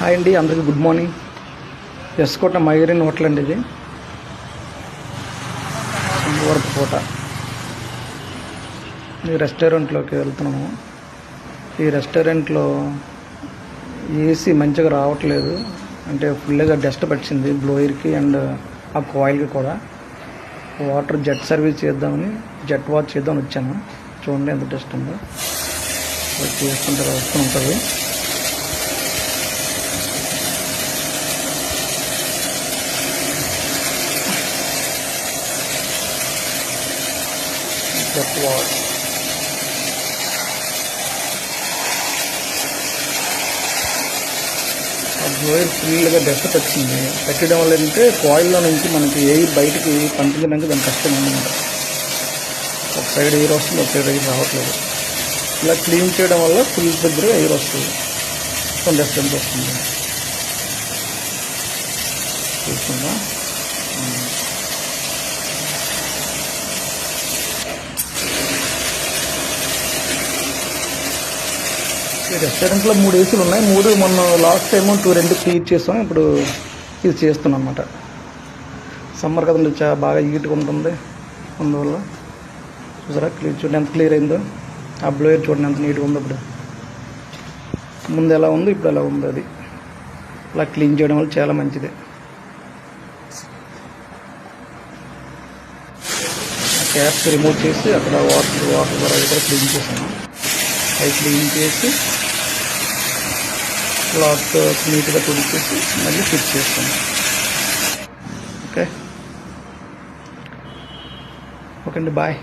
Hi అండి అందరికీ good morning. ఎస్కోట మైరీన్ హోటల్ అండి ఇది. వరకు పూట. ఈ రెస్టారెంట్లోకి వెళ్తున్నాము. ఈ రెస్టారెంట్లో ఏసీ మంచిగా రావట్లేదు. అంటే ఫుల్గా డస్ట్ పట్టింది బ్లోయర్కి అండ్ ఆ కాయిల్కి కూడా. వాటర్ జెట్ సర్వీస్ చేద్దామని జెట్ వాచ్ చేద్దామని వచ్చాను. చూడండి ఎంత డస్ట్ ఉందో. అది చేసుకుంటారు వస్తూ ఉంటుంది. చెప్పుకోవాలి. వైర్ ఆ ఫుల్గా డస్ట్ వచ్చింది. పెట్టడం వల్ల ఏంటంటే కాయిల్లో నుంచి మనకి ఎయిర్ బయటికి పంపించడానికి దాని కష్టం ఉందన్నమాట ఒక సైడ్ ఎయిర్ వస్తుంది ఒక సైడ్ ఎయిర్ రావట్లేదు. ఇలా క్లీన్ చేయడం వల్ల ఫుల్ దగ్గర ఎయిర్ వస్తుంది. కొంచెం డస్ట్ ఎంత వస్తుంది? చూస్తుందా రెస్టారెంట్లో మూడు ఏసీలు ఉన్నాయి. మూడు మొన్న లాస్ట్ టైం టూ రెండు క్లీట్ చేస్తాం ఇప్పుడు ఇది చేస్తున్నాం అనమాట సమ్మర్ కదండి చాలా బాగా హీట్గా ఉంటుంది. అందువల్ల చూసారా? క్లీన్ చూడండి ఎంత క్లియర్ అయిందో. ఆ బ్లోయర్ చూడండి ఎంత నీట్గా ఉందో ఇప్పుడు. ముందు ఎలా ఉందో ఇప్పుడు ఎలా ఉంది అది. అలా క్లీన్ చేయడం వల్ల చాలా మంచిది. క్యాప్స్ రిమూవ్ చేసి అక్కడ వాటర్ వాటర్ ద్వారా కూడా క్లీన్ చేసాను అవి క్లీన్ చేసి క్లాత్ నీట్గా తుడిచేసి మళ్ళీ ఫిట్ చేస్తాను. ఓకే? ఓకే అండి బాయ్.